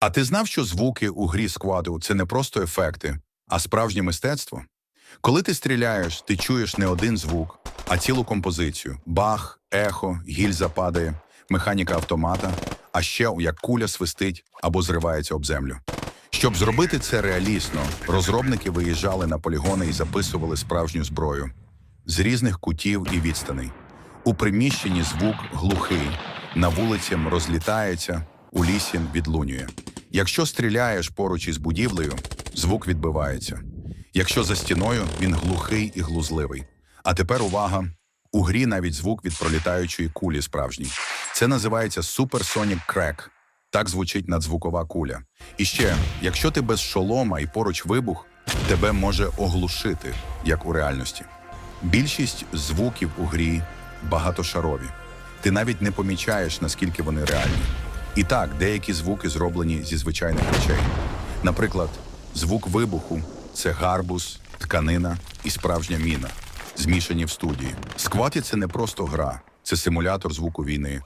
А ти знав, що звуки у грі скваду це не просто ефекти, а справжнє мистецтво? Коли ти стріляєш, ти чуєш не один звук, а цілу композицію: бах, ехо, гільза падає, механіка автомата, а ще як куля свистить або зривається об землю. Щоб зробити це реалісно, розробники виїжджали на полігони і записували справжню зброю з різних кутів і відстаней. У приміщенні звук глухий, на вулиці розлітається, у лісі відлунює. Якщо стріляєш поруч із будівлею, звук відбивається. Якщо за стіною, він глухий і глузливий. А тепер увага! У грі навіть звук від пролітаючої кулі справжній. Це називається Supersonic Crack. Так звучить надзвукова куля. І ще, якщо ти без шолома і поруч вибух, тебе може оглушити, як у реальності. Більшість звуків у грі багатошарові. Ти навіть не помічаєш, наскільки вони реальні. І так, деякі звуки зроблені зі звичайних речей. Наприклад, звук вибуху це гарбуз, тканина і справжня міна, змішані в студії. Скваті це не просто гра, це симулятор звуку війни.